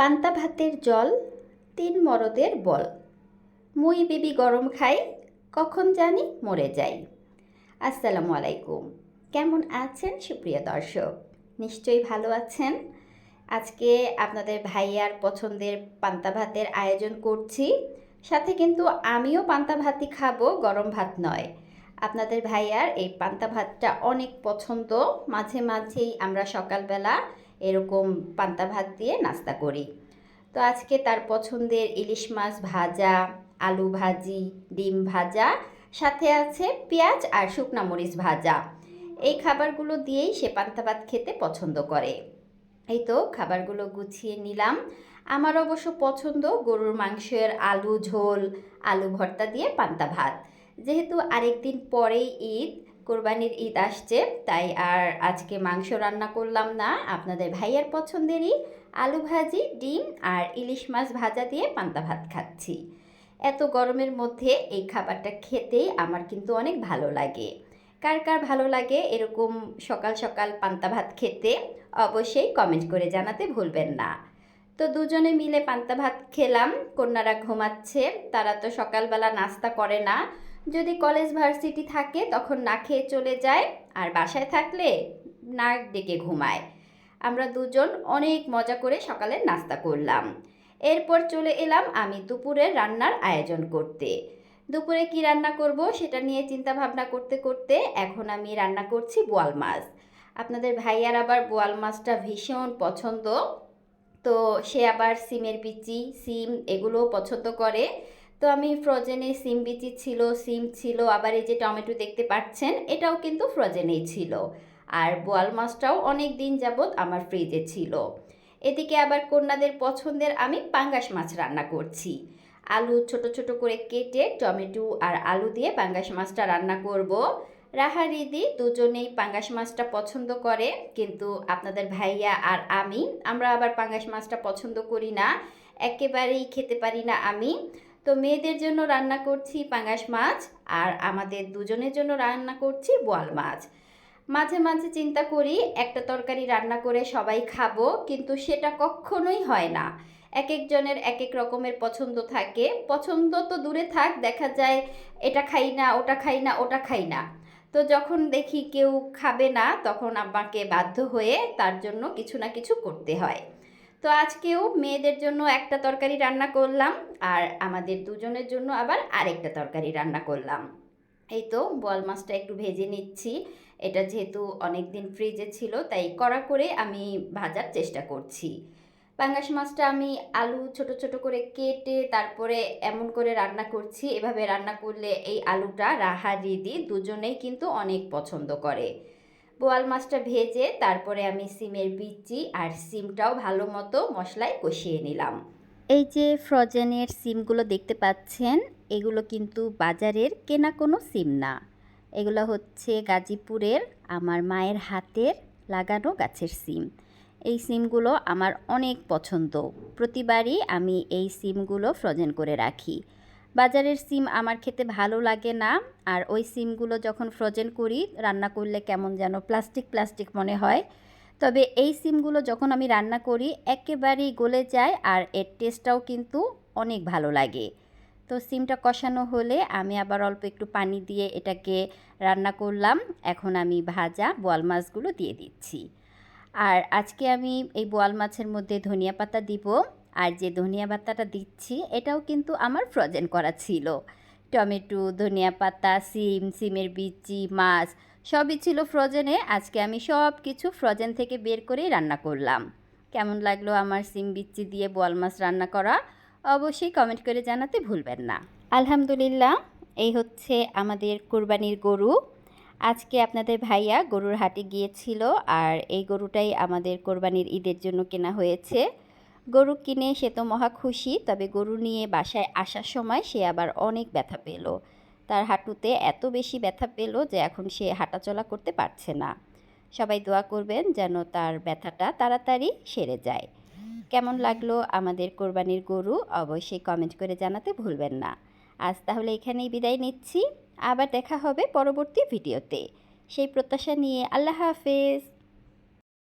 পান্তা ভাতের জল, তিন মরদের বল। মুই বিবি গরম খাই, কখন জানি মরে যাই। আসসালামু আলাইকুম। কেমন আছেন সুপ্রিয় দর্শক? নিশ্চয়ই ভালো আছেন? আজকে আপনাদের ভাইয়ার পছন্দের পান্তা ভাতের আয়োজন করছি। সাথে কিন্তু আমিও পান্তা ভাতই খাব, গরম ভাত নয়। আপনাদের ভাইয়ার এই পান্তা ভাতটা অনেক পছন্দ। মাঝে মাঝেই আমরা সকালবেলা এরকম পান্তা ভাত দিয়ে নাস্তা করি। তো আজকে তার পছন্দের ইলিশ মাছ ভাজা, আলু ভাজি, ডিম ভাজা, সাথে আছে পেঁয়াজ আর শুকনা মরিচ ভাজা। এই খাবারগুলো দিয়েই সে পান্তা ভাত খেতে পছন্দ করে। এই তো খাবারগুলো গুছিয়ে নিলাম। আমার অবশ্য পছন্দ গরুর মাংসের আলু ঝোল, আলু ভর্তা দিয়ে পান্তা ভাত। যেহেতু আরেকদিন পরেই ঈদ কোরবানির ঈদ আসছে, তাই আর আজকে মাংস রান্না করলাম না। আপনাদের ভাইয়ের পছন্দেরই আলু ভাজি, ডিম আর ইলিশ মাছ ভাজা দিয়ে পান্তা ভাত খাচ্ছি। এত গরমের মধ্যে এই খাবারটা খেতেই আমার কিন্তু অনেক ভালো লাগে। কার কার ভালো লাগে এরকম সকাল সকাল পান্তা ভাত খেতে, অবশ্যই কমেন্ট করে জানাতে ভুলবেন না। তো দুজনে মিলে পান্তা ভাত খেলাম, কন্যারা ঘুমাচ্ছে, তারা তো সকালবেলা নাস্তা করে না। যদি কলেজ ভার্সিটি থাকে, তখন না খেয়ে চলে যায় আর বাসায় থাকলে নাক ডেকে ঘুমায়। আমরা দুজন অনেক মজা করে সকালে নাস্তা করলাম। এরপর চলে এলাম আমি দুপুরের রান্নার আয়োজন করতে। দুপুরে কি রান্না করব সেটা নিয়ে চিন্তা ভাবনা করতে করতে এখন আমি রান্না করছি বোয়াল মাছ। আপনাদের ভাইয়ার আবার বোয়াল মাছটা ভীষণ পছন্দ। তো সে আবার সিমের বিচি, সিম এগুলোও পছন্দ করে। তো আমি ফ্রোজেনে সিম বিচি ছিল, সিম ছিল, আবার এই যে টমেটো দেখতে পাচ্ছেন, এটাও কিন্তু ফ্রোজেনেই ছিল। আর বোয়াল মাছটাও অনেক দিন যাবৎ আমার ফ্রিজে ছিল। এদিকে আবার কন্যাদের পছন্দের আমি পাঙ্গাস মাছ রান্না করছি। আলু ছোট ছোট করে কেটে টমেটো আর আলু দিয়ে পাঙ্গাস মাছটা রান্না করব। রাহা রিদি দুজনেই পাঙ্গাস মাছটা পছন্দ করে, কিন্তু আপনাদের ভাইয়া আর আমি, আমরা আবার পাঙ্গাস মাছটা পছন্দ করি না। একেবারেই খেতে পারি না আমি। তো মেয়েদের জন্য রান্না করছি পাঙ্গাস মাছ আর আমাদের দুজনের জন্য রান্না করছি বোয়াল মাছ। মাঝে মাঝে চিন্তা করি, একটা তরকারি রান্না করে সবাই খাব, কিন্তু সেটা কখনোই হয় না। এক একজনের এক এক রকমের পছন্দ থাকে। পছন্দ তো দূরে থাক, দেখা যায় এটা খাই না, ওটা খাই না, ওটা খাই না। তো যখন দেখি কেউ খাবে না, তখন আমাকে বাধ্য হয়ে তার জন্য কিছু না কিছু করতে হয়। তো আজকেও মেয়েদের জন্য একটা তরকারি রান্না করলাম আর আমাদের দুজনের জন্য আবার আরেকটা তরকারি রান্না করলাম। এই তো বল মাছটা একটু ভেজে নিচ্ছি। এটা যেহেতু অনেক দিন ফ্রিজে ছিল, তাই কড়া করে আমি ভাজার চেষ্টা করছি। পাঙ্গাস মাছটা আমি আলু ছোট ছোট করে কেটে তারপরে এমন করে রান্না করছি। এভাবে রান্না করলে এই আলুটা রাহা রিদি দুজনেই কিন্তু অনেক পছন্দ করে। বোয়াল মাছটা ভেজে তারপরে আমি সিমের বিচি আর সিমটাও ভালো মতো মশলায় কষিয়ে নিলাম। এই যে ফ্রজেনের সিমগুলো দেখতে পাচ্ছেন, এগুলো কিন্তু বাজারের কেনা কোনো সিম না। এগুলো হচ্ছে গাজীপুরের আমার মায়ের হাতের লাগানো গাছের সিম। এই সিমগুলো আমার অনেক পছন্দ। প্রতিবারই আমি এই সিমগুলো ফ্রোজেন করে রাখি। বাজারের সিম আমার খেতে ভালো লাগে না। আর ওই সিমগুলো যখন ফ্রোজেন করি, রান্না করলে কেমন যেন প্লাস্টিক প্লাস্টিক মনে হয়। তবে এই সিমগুলো যখন আমি রান্না করি, একেবারেই গলে যায় আর এর টেস্টটাও কিন্তু অনেক ভালো লাগে। তো সিমটা কষানো হলে আমি আবার অল্প একটু পানি দিয়ে এটাকে রান্না করলাম। এখন আমি ভাজা বোয়াল মাছগুলো দিয়ে দিচ্ছি। আর আজকে আমি এই বোয়াল মাছের মধ্যে ধনিয়া পাতা দিব। আর যে ধনিয়া পাতাটা দিচ্ছি, এটাও কিন্তু আমার ফ্রোজেন করা ছিল। টমেটো, ধনিয়া পাতা, সিম, সিমের বিচি, মাছ, সবই ছিল ফ্রোজেনে। আজকে আমি সব কিছু ফ্রোজেন থেকে বের করেই রান্না করলাম। কেমন লাগল আমার সিম বিচি দিয়ে বোয়াল মাছ রান্না করা? অবশ্যই কমেন্ট করে জানাতে ভুলবেন না। আলহামদুলিল্লাহ, এই হচ্ছে আমাদের কোরবানির গরু। আজকে আপনাদের ভাইয়া গরুর হাটে গিয়েছিল আর এই গরুটাই আমাদের কোরবানির ঈদের জন্য কেনা হয়েছে। গরু কিনে সে তো মহা খুশি, তবে গরু নিয়ে বাসায় আসার সময় সে আবার অনেক ব্যথা পেল। তার হাঁটুতে এত বেশি ব্যথা পেল যে এখন সে হাঁটাচলা করতে পারছে না। সবাই দোয়া করবেন যেন তার ব্যথাটা তাড়াতাড়ি সেরে যায়। কেমন লাগল আমাদের কোরবানির গরু অবশ্যই কমেন্ট করে জানাতে ভুলবেন না। আজ তাহলে এখানেই বিদায় নিচ্ছি। আবার দেখা হবে পরবর্তী ভিডিওতে। সেই প্রত্যাশা নিয়ে আল্লাহ হাফেজ।